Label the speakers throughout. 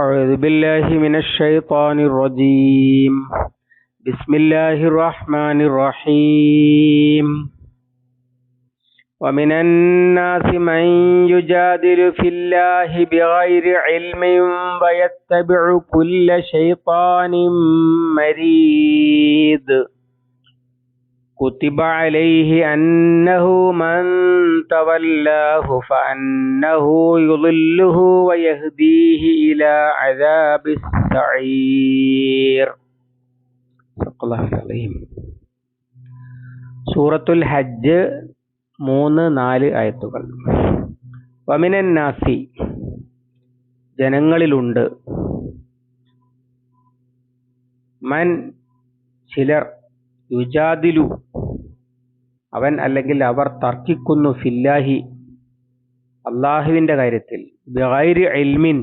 Speaker 1: أعوذ بالله من الشيطان الرجيم. بسم الله الرحمن الرحيم. ومن الناس من يجادل في الله بغير علم ويتبع كل شيطان مريد. كتب عليه أنه من تولاه فأنه يضله ويهديه إلى عذاب السعير صدق الله العظيم സൂറത്തുൽ ഹജ്ജ് മൂന്ന് നാല് ആയത്തുകൾ വമിനൻ നാസി ജനങ്ങളിലുണ്ട് മൻ ചിലർ യുജാദിലു. അവൻ അല്ലെങ്കിൽ അവർ തർക്കിക്കുന്നു ഫില്ലാഹി അള്ളാഹുവിന്റെ കാര്യത്തിൽ. ബിഗൈരി ഇൽമിൻ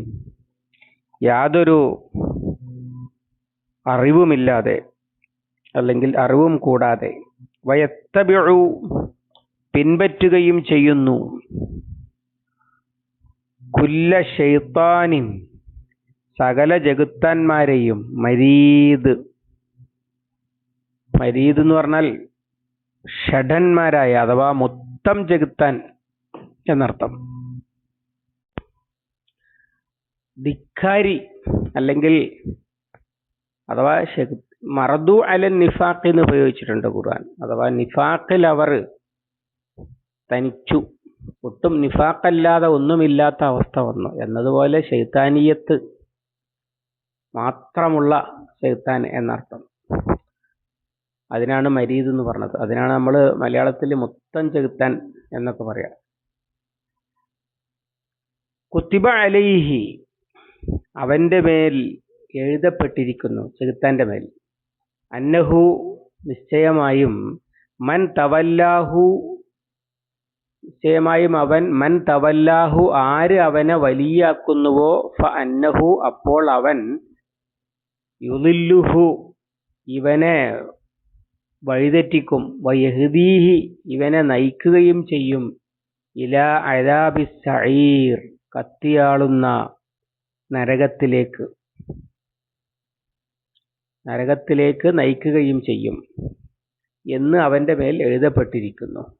Speaker 1: യാതൊരു അറിവുമില്ലാതെ അല്ലെങ്കിൽ അറിവും കൂടാതെ വയത്തബിഴു പിൻപറ്റുകയും ചെയ്യുന്നു. കുല്ല ഷെയ്ത്താനിൻ സകല ജഗുത്താന്മാരെയും മരീദ് മരീദ് എന്ന് പറഞ്ഞാൽ ഷഡന്മാരായ അഥവാ മൊത്തം ചെകുത്താൻ എന്നർത്ഥം. ധിക്കാരി അല്ലെങ്കിൽ അഥവാ മറദു അല നിഫാഖ് എന്ന് ഉപയോഗിച്ചിട്ടുണ്ട് ഖുർആൻ. അഥവാ നിഫാഖിൽ അവർ തനിച്ചു. ഒട്ടും നിഫാഖല്ലാതെ ഒന്നുമില്ലാത്ത അവസ്ഥ വന്നു. എന്നതുപോലെ ശൈത്താനീയത്ത് മാത്രമുള്ള ശൈത്താൻ എന്നർത്ഥം. അതിനാണ് മരീദ് എന്ന് പറഞ്ഞത്. അതിനാണ് നമ്മൾ മലയാളത്തിൽ മൊത്തം ചെകുത്താൻ എന്നൊക്കെ പറയാം. കുത്തിബ അലൈഹി അവന്റെ മേൽ എഴുതപ്പെട്ടിരിക്കുന്നു ചെകുത്താന്റെ മേൽ. അന്നഹു നിശ്ചയമായും മൻ തവല്ലാഹു നിശ്ചയമായും അവൻ മൻ തവല്ലാഹു ആര് അവനെ വലിയാക്കുന്നുവോ ഫ അന്നഹു അപ്പോൾ അവൻ യുലില്ലുഹു ഇവനെ വഴിതെറ്റിക്കും. വയഹുദീഹി ഇവനെ നയിക്കുകയും ചെയ്യും. ഇല അലാബി സഈർ കത്തിയാളുന്ന നരകത്തിലേക്ക്. നരകത്തിലേക്ക് നയിക്കുകയും ചെയ്യും. എന്ന് അവന്റെ മേൽ എഴുതപ്പെട്ടിരിക്കുന്നു.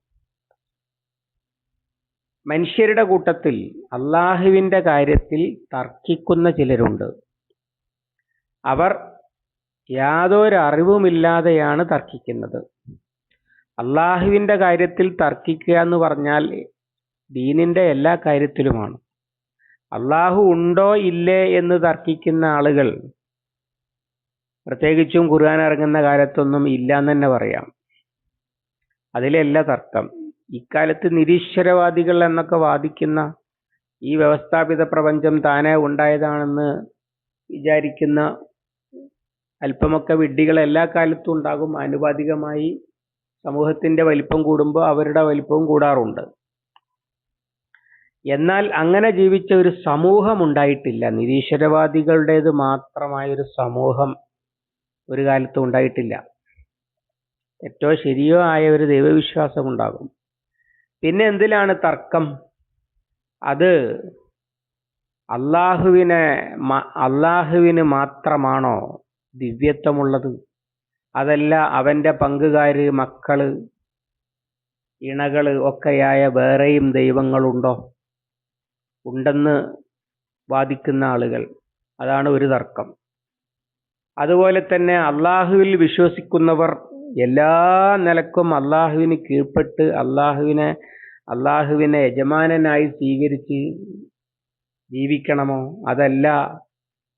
Speaker 1: മനുഷ്യരുടെ കൂട്ടത്തിൽ അള്ളാഹുവിന്റെ കാര്യത്തിൽ തർക്കിക്കുന്ന ചിലരുണ്ട്. അവർ യാതൊരു അറിവുമില്ലാതെയാണ് തർക്കിക്കുന്നത്. അള്ളാഹുവിന്റെ കാര്യത്തിൽ തർക്കിക്കുക എന്ന് പറഞ്ഞാൽ ദീനിന്റെ എല്ലാ കാര്യത്തിലുമാണ്. അള്ളാഹു ഉണ്ടോ ഇല്ലേ എന്ന് തർക്കിക്കുന്ന ആളുകൾ പ്രത്യേകിച്ചും ഖുർആൻ ഇറങ്ങുന്ന കാലത്തൊന്നും ഇല്ല എന്ന് തന്നെ പറയാം. അതിലല്ല തർക്കം. ഇക്കാലത്ത് നിരീശ്വരവാദികൾ എന്നൊക്കെ വാദിക്കുന്ന ഈ വ്യവസ്ഥാപിത പ്രപഞ്ചം താനെ ഉണ്ടായതാണെന്ന് വിചാരിക്കുന്ന അല്പമൊക്കെ വിഡ്ഢികൾ എല്ലാ കാലത്തും ഉണ്ടാകും. ആനുപാതികമായി സമൂഹത്തിന്റെ വലിപ്പം കൂടുമ്പോൾ അവരുടെ വലിപ്പവും കൂടാറുണ്ട്. എന്നാൽ അങ്ങനെ ജീവിച്ച ഒരു സമൂഹം ഉണ്ടായിട്ടില്ല. നിരീശ്വരവാദികളുടേത് മാത്രമായ ഒരു സമൂഹം ഒരു കാലത്തും ഉണ്ടായിട്ടില്ല. തെറ്റോ ശരിയോ ആയ ഒരു ദൈവവിശ്വാസം ഉണ്ടാകും. പിന്നെ എന്തിലാണ് തർക്കം? അത് അള്ളാഹുവിനെ അള്ളാഹുവിന് മാത്രമാണോ ദിവ്യത്വമുള്ളത്. അതല്ല അവന്റെ പങ്കുകാര് മക്കൾ ഇണകൾ ഒക്കെയായ വേറെയും ദൈവങ്ങളുണ്ടോ? ഉണ്ടെന്ന് വാദിക്കുന്ന ആളുകൾ. അതാണ് ഒരു തർക്കം. അതുപോലെ തന്നെ അള്ളാഹുവിൽ വിശ്വസിക്കുന്നവർ എല്ലാ നിലക്കും അള്ളാഹുവിന് കീഴ്പ്പെട്ട് അള്ളാഹുവിനെ അള്ളാഹുവിനെ യജമാനനായി സ്വീകരിച്ച് ജീവിക്കണമോ? അതല്ല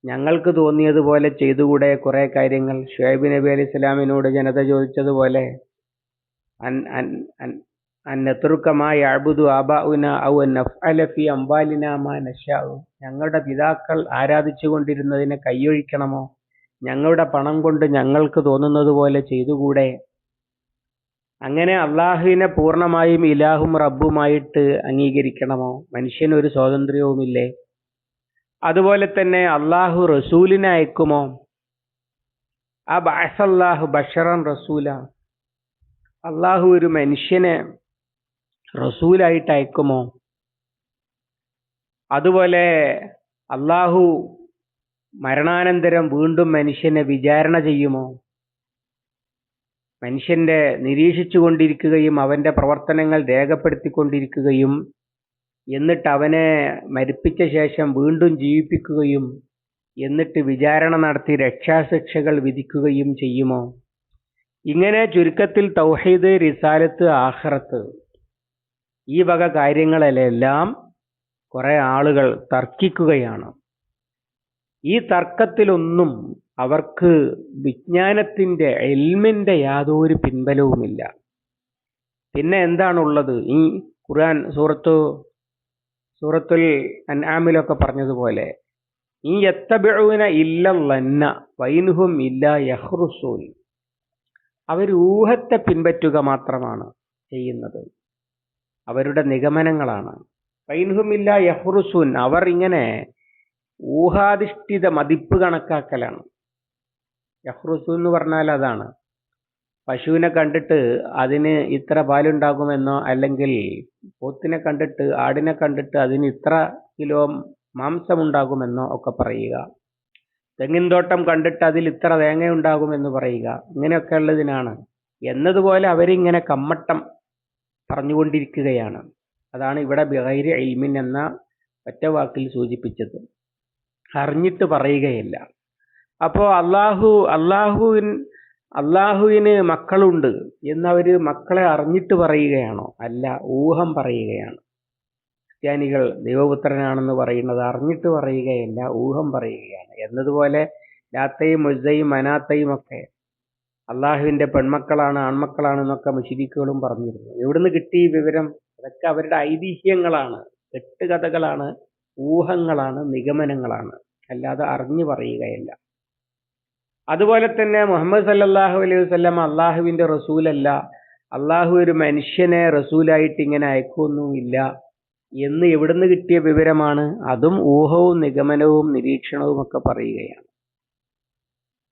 Speaker 1: ഞങ്ങൾക്ക് തോന്നിയതുപോലെ ചെയ്തുകൂടെ കുറെ കാര്യങ്ങൾ. ഷുഹൈബ് നബി അലി ഇസ്ലാമിനോട് ജനത ചോദിച്ചതുപോലെ ഞങ്ങളുടെ പിതാക്കൾ ആരാധിച്ചു കൊണ്ടിരുന്നതിനെ കൈയൊഴിക്കണമോ? ഞങ്ങളുടെ പണം കൊണ്ട് ഞങ്ങൾക്ക് തോന്നുന്നത് പോലെ ചെയ്തുകൂടെ? അങ്ങനെ അള്ളാഹുവിനെ പൂർണമായും ഇലാഹും റബ്ബുമായിട്ട് അംഗീകരിക്കണമോ? മനുഷ്യന് ഒരു സ്വാതന്ത്ര്യവുമില്ലേ? അതുപോലെ തന്നെ അള്ളാഹു റസൂലിനെ അയക്കുമോ? ആ ബാസല്ലാഹു ബഷറൻ റസൂല. അള്ളാഹു ഒരു മനുഷ്യനെ റസൂലായിട്ട് അയക്കുമോ? അതുപോലെ അള്ളാഹു മരണാനന്തരം വീണ്ടും മനുഷ്യനെ വിചാരണ ചെയ്യുമോ? മനുഷ്യന്റെ നിരീക്ഷിച്ചു കൊണ്ടിരിക്കുകയും അവന്റെ പ്രവർത്തനങ്ങൾ രേഖപ്പെടുത്തിക്കൊണ്ടിരിക്കുകയും എന്നിട്ട് അവനെ മരിപ്പിച്ച ശേഷം വീണ്ടും ജീവിപ്പിക്കുകയും എന്നിട്ട് വിചാരണ നടത്തി രക്ഷാശിക്ഷകൾ വിധിക്കുകയും ചെയ്യുമോ? ഇങ്ങനെ ചുരുക്കത്തിൽ തൗഹീദ് റിസാലത്ത് ആഹ്റത്ത് ഈ വക കാര്യങ്ങളിലെല്ലാം കുറെ ആളുകൾ തർക്കിക്കുകയാണ്. ഈ തർക്കത്തിലൊന്നും അവർക്ക് വിജ്ഞാനത്തിന്റെ എൽമിന്റെ യാതൊരു പിൻബലവുമില്ല. പിന്നെ എന്താണുള്ളത്? ഈ ഖുർആൻ സൂറത്തു സൂറത്തുൽ അൻആമിലൊക്കെ പറഞ്ഞതുപോലെ ഈ എത്തബിഴുവിന ഇല്ലന്ന വൈനുഹും ഇല്ല യഹ്റുസൂൻ. അവർ ഊഹത്തെ പിൻപറ്റുക മാത്രമാണ് ചെയ്യുന്നത്. അവരുടെ നിഗമനങ്ങളാണ്. വൈനുഹും ഇല്ല യഹ്റുസൂൻ. അവർ ഇങ്ങനെ ഊഹാധിഷ്ഠിത മതിപ്പ് കണക്കാക്കലാണ്. യഹ്റുസു എന്ന് പറഞ്ഞാൽ അതാണ്. പശുവിനെ കണ്ടിട്ട് അതിന് ഇത്ര പാലുണ്ടാകുമെന്നോ അല്ലെങ്കിൽ പോത്തിനെ കണ്ടിട്ട് ആടിനെ കണ്ടിട്ട് അതിന് ഇത്ര കിലോ മാംസമുണ്ടാകുമെന്നോ ഒക്കെ പറയുക. തെങ്ങിൻതോട്ടം കണ്ടിട്ട് അതിൽ ഇത്ര തേങ്ങ ഉണ്ടാകുമെന്ന് പറയുക. ഇങ്ങനെയൊക്കെ ഉള്ളതിനാണ്. എന്നതുപോലെ അവരിങ്ങനെ കമ്മട്ടം പറഞ്ഞുകൊണ്ടിരിക്കുകയാണ്. അതാണ് ഇവിടെ ബിഹൈരി ഇൽമിൻ എന്ന ഒറ്റ വാക്കിൽ സൂചിപ്പിച്ചത്. അറിഞ്ഞിട്ട് പറയുകയില്ല. അപ്പോൾ അള്ളാഹു അള്ളാഹുവിൻ അള്ളാഹുവിന് മക്കളുണ്ട് എന്നവർ മക്കളെ അറിഞ്ഞിട്ട് പറയുകയാണോ? അല്ല ഊഹം പറയുകയാണ്. ക്രിസ്ത്യാനികൾ ദൈവപുത്രനാണെന്ന് പറയുന്നത് അറിഞ്ഞിട്ട് പറയുകയല്ല ഊഹം പറയുകയാണ്. എന്നതുപോലെ ലാത്തയും മുസയും മനാത്തയും ഒക്കെ അള്ളാഹുവിന്റെ പെൺമക്കളാണ് ആൺമക്കളാണ് എന്നൊക്കെ മുഷിരിക്കുകളും പറഞ്ഞിരുന്നു. എവിടുന്ന് കിട്ടി വിവരം? അതൊക്കെ അവരുടെ ഐതിഹ്യങ്ങളാണ്. കെട്ടുകഥകളാണ് ഊഹങ്ങളാണ് നിഗമനങ്ങളാണ്. അല്ലാതെ അറിഞ്ഞു പറയുകയല്ല. അതുപോലെ തന്നെ മുഹമ്മദ് സല്ലാഹു അലൈഹി വസ്ലം അള്ളാഹുവിന്റെ റസൂലല്ല. അള്ളാഹു ഒരു മനുഷ്യനെ റസൂലായിട്ട് ഇങ്ങനെ അയക്കൊന്നുമില്ല. എന്ന് എവിടുന്ന് കിട്ടിയ വിവരമാണ്? അതും ഊഹവും നിഗമനവും നിരീക്ഷണവും ഒക്കെ പറയുകയാണ്.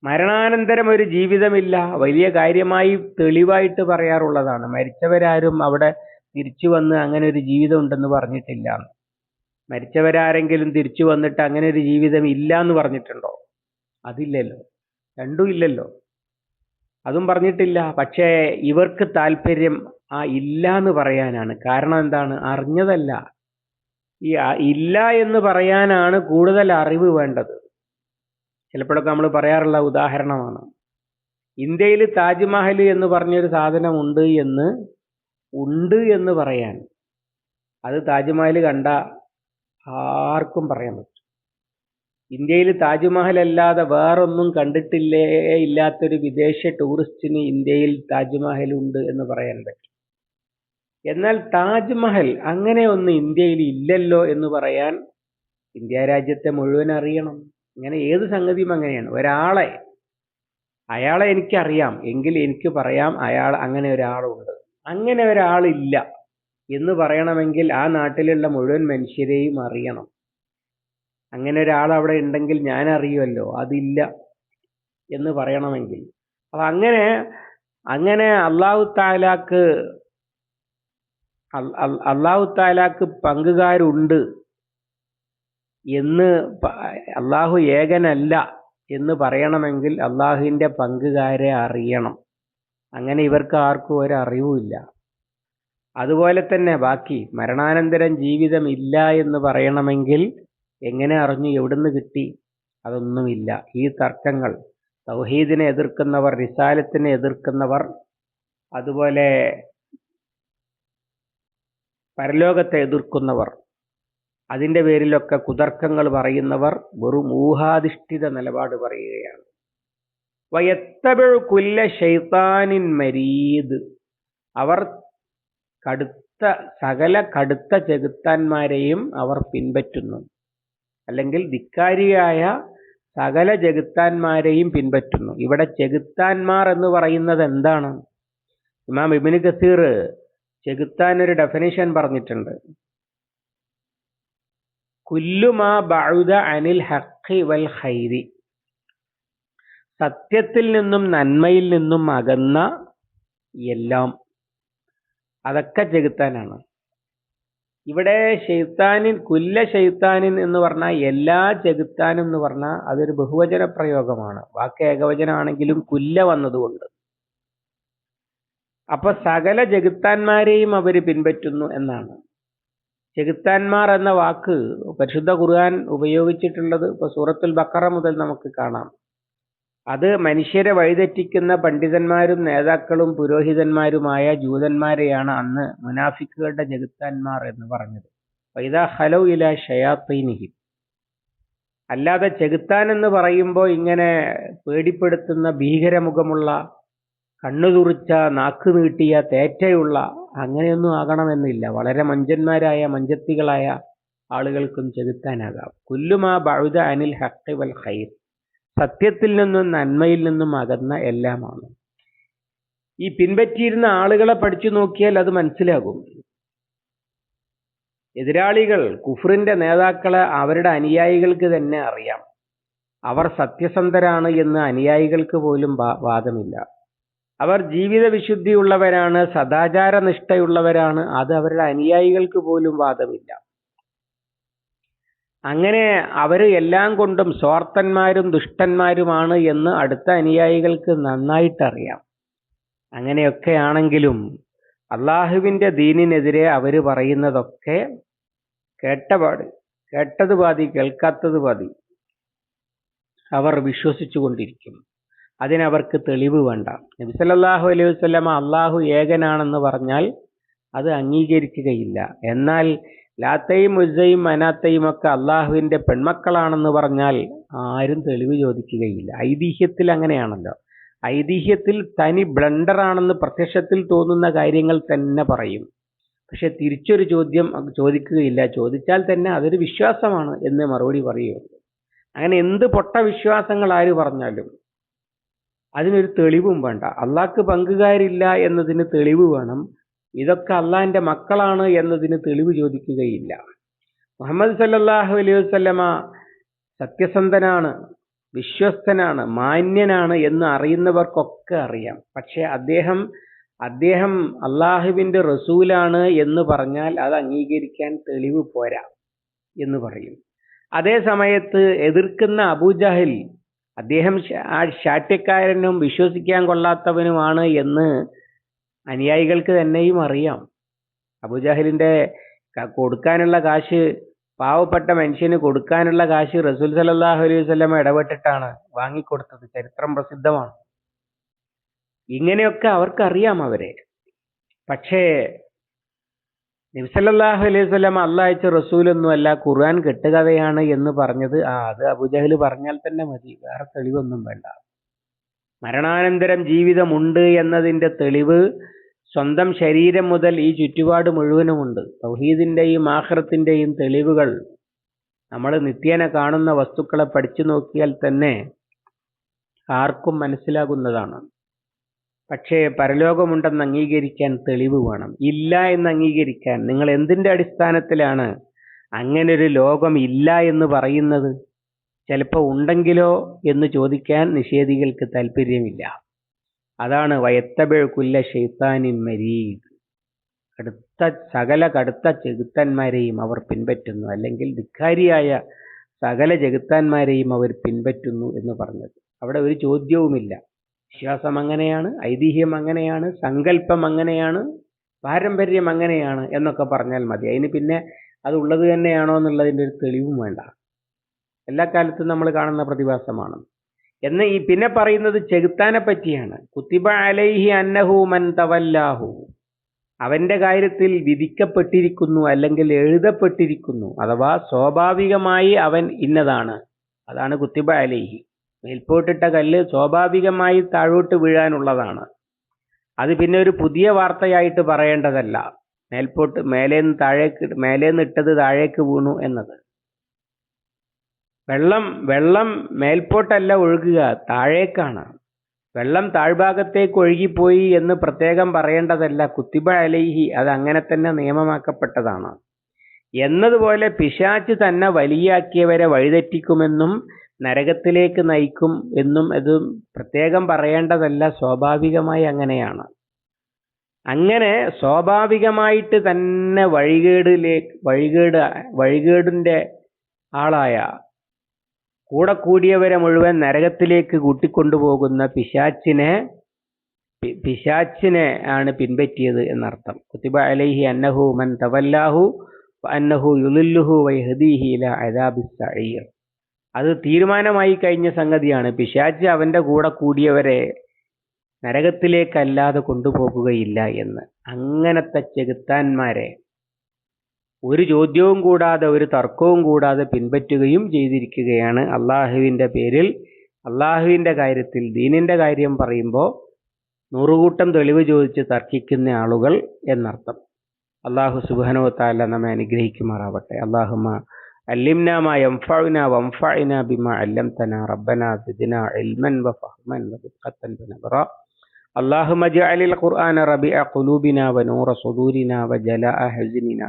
Speaker 1: മരണാനന്തരം ഒരു ജീവിതമില്ല. വലിയ കാര്യമായി തെളിവായിട്ട് പറയാറുള്ളതാണ്. മരിച്ചവരാരും അവിടെ തിരിച്ചു വന്ന് അങ്ങനെ ഒരു ജീവിതം ഉണ്ടെന്ന് പറഞ്ഞിട്ടില്ല. മരിച്ചവരാരെങ്കിലും തിരിച്ചു വന്നിട്ട് അങ്ങനെ ഒരു ജീവിതം ഇല്ല എന്ന് പറഞ്ഞിട്ടുണ്ടോ? അതില്ലല്ലോ. രണ്ടും ഇല്ലല്ലോ. അതും പറഞ്ഞിട്ടില്ല. പക്ഷേ ഇവർക്ക് താല്പര്യം ആ ഇല്ല എന്ന് പറയാനാണ്. കാരണം എന്താണ്? അറിഞ്ഞതല്ല. ഈ ഇല്ല എന്ന് പറയാനാണ് കൂടുതൽ അറിവ് വേണ്ടത്. ചിലപ്പോഴൊക്കെ നമ്മൾ പറയാറുള്ള ഉദാഹരണമാണ്. ഇന്ത്യയിൽ താജ്മഹൽ എന്ന് പറഞ്ഞൊരു സാധനമുണ്ട് എന്ന് ഉണ്ട് എന്ന് പറയാൻ. അത് താജ്മഹൽ കണ്ട ആർക്കും പറയാൻ പറ്റും ഇന്ത്യയിൽ താജ്മഹൽ അല്ലാതെ വേറൊന്നും കണ്ടിട്ടില്ലേ ഇല്ലാത്തൊരു വിദേശ ടൂറിസ്റ്റിന് ഇന്ത്യയിൽ താജ്മഹൽ ഉണ്ട് എന്ന് പറയാൻ പറ്റും. എന്നാൽ താജ്മഹൽ അങ്ങനെ ഒന്ന് ഇന്ത്യയിൽ ഇല്ലല്ലോ എന്ന് പറയാൻ ഇന്ത്യ രാജ്യത്തെ മുഴുവൻ അറിയണം. അങ്ങനെ ഏത് സംഗതിയും അങ്ങനെയാണ്. ഒരാളെ അയാളെ എനിക്കറിയാം. എങ്കിൽ എനിക്ക് പറയാം അയാൾ അങ്ങനെ ഒരാളുണ്ട്. അങ്ങനെ ഒരാളില്ല എന്ന് പറയണമെങ്കിൽ ആ നാട്ടിലുള്ള മുഴുവൻ മനുഷ്യരെയും അറിയണം. അങ്ങനെ ഒരാൾ അവിടെ ഉണ്ടെങ്കിൽ ഞാൻ അറിയുമല്ലോ അതില്ല എന്ന് പറയണമെങ്കിൽ. അപ്പൊ അങ്ങനെ അങ്ങനെ അള്ളാഹു താലാക്ക് അള്ളാഹു താലാക്ക് പങ്കുകാരുണ്ട് എന്ന് അള്ളാഹു ഏകനല്ല എന്ന് പറയണമെങ്കിൽ അള്ളാഹുവിന്റെ പങ്കുകാരെ അറിയണം. അങ്ങനെ ഇവർക്ക് ആർക്കും ഒരു അറിവുമില്ല അതുപോലെ തന്നെ ബാക്കി മരണാനന്തരം ജീവിതം ഇല്ല എന്ന് പറയണമെങ്കിൽ എങ്ങനെ അറിഞ്ഞു എവിടുന്ന് കിട്ടി? അതൊന്നുമില്ല. ഈ തർക്കങ്ങൾ തൗഹീദിനെ എതിർക്കുന്നവർ റിസാലത്തിനെ എതിർക്കുന്നവർ അതുപോലെ പരലോകത്തെ എതിർക്കുന്നവർ അതിന്റെ പേരിലൊക്കെ കുതർക്കങ്ങൾ പറയുന്നവർ വെറും ഊഹാധിഷ്ഠിത നിലപാട് പറയുകയാണ്. വയത്തബിഴ് കുല്ല ഷെയ്ത്താനിൻ മരീദ്. അവർ കടുത്ത സകല കടുത്ത ചെകുത്താന്മാരെയും അവർ പിൻപറ്റുന്നു. അല്ലെങ്കിൽ ധിക്കാരിയായ സകല ചെകുത്താന്മാരെയും പിൻപറ്റുന്നു. ഇവിടെ ചെകുത്താന്മാർ എന്ന് പറയുന്നത് എന്താണ്? ഇമാം ഇബിന് കസീർ ചെകുത്താൻ ഒരു ഡെഫിനേഷൻ പറഞ്ഞിട്ടുണ്ട്. കുല്ലുമാ ബഅുദ അനിൽ ഹഖി വൽ ഹൈരി സത്യത്തിൽ നിന്നും നന്മയിൽ നിന്നും അകന്ന എല്ലാം. അതൊക്കെ ചെകുത്താനാണ്. ഇവിടെ ഷെയ്ത്താനിൻ കുല്ല ഷെയ്ത്താനിൻ എന്ന് പറഞ്ഞാൽ എല്ലാ ചെകുത്താനും എന്ന് പറഞ്ഞാൽ അതൊരു ബഹുവചന പ്രയോഗമാണ്. വാക്ക് ഏകവചനമാണെങ്കിലും കുല്ല വന്നതുകൊണ്ട്. അപ്പൊ സകല ജഗുത്താന്മാരെയും അവർ പിൻപറ്റുന്നു എന്നാണ്. ചെകുത്താന്മാർ എന്ന വാക്ക് പരിശുദ്ധ ഖുർആൻ ഉപയോഗിച്ചിട്ടുള്ളത് ഇപ്പൊ സൂറത്തുൽ ബക്കറ മുതൽ നമുക്ക് കാണാം. അത് മനുഷ്യരെ വഴിതെറ്റിക്കുന്ന പണ്ഡിതന്മാരും നേതാക്കളും പുരോഹിതന്മാരുമായ ജൂതന്മാരെയാണ് അന്ന് മുനാഫിക്കുകളുടെ ജഗത്താന്മാർ എന്ന് പറഞ്ഞത്. വൈദാ ഹലോ ഇല ഷയാത്തൈനിഹി. അല്ലാതെ ചെകുത്താൻ എന്ന് പറയുമ്പോൾ ഇങ്ങനെ പേടിപ്പെടുത്തുന്ന ഭീകരമുഖമുള്ള കണ്ണു തുറിച്ച നാക്ക് നീട്ടിയ തേറ്റയുള്ള അങ്ങനെയൊന്നും ആകണമെന്നില്ല. വളരെ മഞ്ചന്മാരായ മഞ്ചത്തികളായ ആളുകൾക്കും ചെകുത്താനാകാം കുല്ലുമാ ബഴുത അനിൽ ഹക്കി വൽ ഖൈർ. സത്യത്തിൽ നിന്നും നന്മയിൽ നിന്നും അകന്ന എല്ലാമാണ്. ഈ പിൻപറ്റിയിരുന്ന ആളുകളെ പഠിച്ചു നോക്കിയാൽ അത് മനസ്സിലാകും. എതിരാളികൾ കുഫറിന്റെ നേതാക്കളെ അവരുടെ അനുയായികൾക്ക് തന്നെ അറിയാം. അവർ സത്യസന്ധരാണ് എന്ന് അനുയായികൾക്ക് പോലും വാദമില്ല. അവർ ജീവിത വിശുദ്ധിയുള്ളവരാണ് സദാചാര നിഷ്ഠയുള്ളവരാണ് അത് അവരുടെ അനുയായികൾക്ക് പോലും വാദമില്ല. അങ്ങനെ അവർ എല്ലാം കൊണ്ടും സ്വാർത്ഥന്മാരും ദുഷ്ടന്മാരുമാണ് എന്ന് അടുത്ത അനുയായികൾക്ക് നന്നായിട്ടറിയാം. അങ്ങനെയൊക്കെ ആണെങ്കിലും അള്ളാഹുവിന്റെ ദീനിനെതിരെ അവർ പറയുന്നതൊക്കെ കേട്ടപാട് കേട്ടത് പാതി കേൾക്കാത്തത് പാതി അവർ വിശ്വസിച്ചു കൊണ്ടിരിക്കും അതിനവർക്ക് തെളിവ് വേണ്ട. നബിസല്ലാഹു അലൈഹി വസ്ലമ അള്ളാഹു ഏകനാണെന്ന് പറഞ്ഞാൽ അത് അംഗീകരിക്കുകയില്ല. എന്നാൽ ലാത്തയും ഉസയും മനാത്തയും ഒക്കെ അള്ളാഹുവിന്റെ പെൺമക്കളാണെന്ന് പറഞ്ഞാൽ ആരും തെളിവ് ചോദിക്കുകയില്ല. ഐതിഹ്യത്തിൽ അങ്ങനെയാണല്ലോ. ഐതിഹ്യത്തിൽ തനി ബ്ലണ്ടറാണെന്ന് പ്രത്യക്ഷത്തിൽ തോന്നുന്ന കാര്യങ്ങൾ തന്നെ പറയും. പക്ഷെ തിരിച്ചൊരു ചോദ്യം ചോദിക്കുകയില്ല. ചോദിച്ചാൽ തന്നെ അതൊരു വിശ്വാസമാണ് എന്ന് മറുപടി പറയുള്ളൂ അങ്ങനെ എന്ത് പൊട്ട വിശ്വാസങ്ങൾ ആര് പറഞ്ഞാലും അതിനൊരു തെളിവും വേണ്ട. അള്ളാഹ്ക്ക് പങ്കുകാരില്ല എന്നതിന് തെളിവ് വേണം. ഇതൊക്കെ അള്ളാഹിന്റെ മക്കളാണ് എന്നതിന് തെളിവ് ചോദിക്കുകയില്ല. മുഹമ്മദ് സല്ലാഹു അലൈഹി വസ്ലമ സത്യസന്ധനാണ് വിശ്വസ്തനാണ് മാന്യനാണ് എന്ന് അറിയുന്നവർക്കൊക്കെ അറിയാം. പക്ഷേ അദ്ദേഹം അദ്ദേഹം അള്ളാഹുവിന്റെ റസൂലാണ് എന്ന് പറഞ്ഞാൽ അത് അംഗീകരിക്കാൻ തെളിവ് പോരാ എന്ന് പറയും. അതേ സമയത്ത് എതിർക്കുന്ന അബൂജഹൽ അദ്ദേഹം ആ ശാഠ്യക്കാരനും വിശ്വസിക്കാൻ കൊള്ളാത്തവനുമാണ് എന്ന് അനുയായികൾക്ക് തന്നെയും അറിയാം. അബുജാഹിലിന്റെ കൊടുക്കാനുള്ള കാശ് പാവപ്പെട്ട മനുഷ്യന് കൊടുക്കാനുള്ള കാശ് റസൂൽ സലല്ലാഹു അലൈഹി വസല്ലമ ഇടപെട്ടിട്ടാണ് വാങ്ങിക്കൊടുത്തത്. ചരിത്രം പ്രസിദ്ധമാണ്. ഇങ്ങനെയൊക്കെ അവർക്കറിയാം അവരെ. പക്ഷേ നബ്സല്ലാഹു അലൈഹി സ്വലം അല്ല അയച്ച റസൂലൊന്നുമല്ല ഖുർആൻ കെട്ടുകഥയാണ് എന്ന് പറഞ്ഞത്. ആ അത് അബുജഹൽ പറഞ്ഞാൽ തന്നെ മതി. വേറെ തെളിവൊന്നും വേണ്ട. മരണാനന്തരം ജീവിതമുണ്ട് എന്നതിന്റെ തെളിവ് സ്വന്തം ശരീരം മുതൽ ഈ ചുറ്റുപാട് മുഴുവനുമുണ്ട്. തൗഹീദിന്റെയും ആഹ്റത്തിന്റെയും തെളിവുകൾ നമ്മൾ നിത്യേന കാണുന്ന വസ്തുക്കളെ പഠിച്ചു നോക്കിയാൽ തന്നെ ആർക്കും മനസ്സിലാകുന്നതാണ്. പക്ഷേ പരലോകമുണ്ടെന്ന് അംഗീകരിക്കാൻ തെളിവ് വേണം. ഇല്ല എന്ന് അംഗീകരിക്കാൻ നിങ്ങൾ എന്തിന്റെ അടിസ്ഥാനത്തിലാണ് അങ്ങനെ ഒരു ലോകം ഇല്ല എന്ന് പറയുന്നത്? ചിലപ്പോൾ ഉണ്ടെങ്കിലോ എന്ന് ചോദിക്കാൻ നിഷേധികൾക്ക് താല്പര്യമില്ല അതാണ് വയത്തബിഴക്കുല്ല ഷെയ്ത്താനിൻ മരീദ്. കടുത്ത സകല കടുത്ത ചെകുത്താന്മാരെയും അവർ പിൻപറ്റുന്നു. അല്ലെങ്കിൽ ധിക്കാരിയായ സകല ചെകുത്താന്മാരെയും അവർ പിൻപറ്റുന്നു എന്ന് പറഞ്ഞത്. അവിടെ ഒരു ചോദ്യവുമില്ല. വിശ്വാസം അങ്ങനെയാണ് ഐതിഹ്യം അങ്ങനെയാണ് സങ്കല്പം അങ്ങനെയാണ് പാരമ്പര്യം അങ്ങനെയാണ് എന്നൊക്കെ പറഞ്ഞാൽ മതി. അതിന് പിന്നെ അത് ഉള്ളത് തന്നെയാണോ എന്നുള്ളതിന്റെ ഒരു തെളിവും വേണ്ട. എല്ലാ കാലത്തും നമ്മൾ കാണുന്ന പ്രതിഭാസമാണ്. എന്ന് ഈ പിന്നെ പറയുന്നത് ചെകുത്താനെ പറ്റിയാണ്. കുത്തിബ അലൈഹി അന്നഹു മൻ തവല്ലാഹു. അവന്റെ കാര്യത്തിൽ വിധിക്കപ്പെട്ടിരിക്കുന്നു അല്ലെങ്കിൽ എഴുതപ്പെട്ടിരിക്കുന്നു അഥവാ സ്വാഭാവികമായി അവൻ ഇന്നതാണ്. അതാണ് കുത്തിബ അലൈഹി. മേൽപോട്ടിട്ട കല്ല് സ്വാഭാവികമായി താഴോട്ട് വീഴാനുള്ളതാണ്. അത് പിന്നെ ഒരു പുതിയ വാർത്തയായിട്ട് പറയേണ്ടതല്ല. മേൽപോട്ട് മേലേന്ന് താഴേക്ക് മേലേന്ന് ഇട്ടത് താഴേക്ക് വീണു എന്നത്. വെള്ളം വെള്ളം മേൽപോട്ടല്ല ഒഴുകുക താഴേക്കാണ്. വെള്ളം താഴ്ഭാഗത്തേക്ക് ഒഴുകിപ്പോയി എന്ന് പ്രത്യേകം പറയേണ്ടതല്ല കുത്തിബ അലൈഹി അത് അങ്ങനെ തന്നെ നിയമമാക്കപ്പെട്ടതാണ്. എന്നതുപോലെ പിശാച്ച് തന്നെ വലിയാക്കിയവരെ വഴിതെറ്റിക്കുമെന്നും നരകത്തിലേക്ക് നയിക്കും എന്നും ഇത് പ്രത്യേകം പറയേണ്ടതല്ല സ്വാഭാവികമായി അങ്ങനെയാണ്. അങ്ങനെ സ്വാഭാവികമായിട്ട് തന്നെ വഴികേടിലേക്ക് വഴികേട് വഴികേടിന്റെ ആളായ കൂടെ കൂടിയവരെ മുഴുവൻ നരകത്തിലേക്ക് കൂട്ടിക്കൊണ്ടുപോകുന്ന പിശാച്ചിനെ പിശാച്ചിനെ ആണ് പിൻപറ്റിയത് എന്നർത്ഥം. കുത്തിബ അലൈഹി അന്നഹു മൻ തവല്ലാഹു അന്നഹു യുലുല്ലുഹു വൈഹദീഹി ഇല അദാബിസ് അത് തീരുമാനമായി കഴിഞ്ഞ സംഗതിയാണ്. പിശാച്ച് അവന്റെ കൂടെ കൂടിയവരെ നരകത്തിലേക്കല്ലാതെ കൊണ്ടുപോകുകയില്ല എന്ന്. അങ്ങനത്തെ ചെകുത്താന്മാരെ ഒരു ചോദ്യവും കൂടാതെ ഒരു തർക്കവും കൂടാതെ പിൻപറ്റുകയും ചെയ്തിരിക്കുകയാണ് അള്ളാഹുവിന്റെ പേരിൽ അള്ളാഹുവിന്റെ കാര്യത്തിൽ ദീനിന്റെ കാര്യം പറയുമ്പോൾ നൂറുകൂട്ടം തെളിവ് ചോദിച്ച് തർക്കിക്കുന്ന ആളുകൾ എന്നർത്ഥം അള്ളാഹു സുബാനോ താല നമ്മെ അനുഗ്രഹിക്കുമാറാവട്ടെ അള്ളാഹുമ علمنا ما ينفعنا وانفعنا بما علمتنا ربنا زدنا علما وفهما ورزقا ونبرا اللهم اجعل القرآن ربيع قلوبنا ونور صدورنا وجلاء حزننا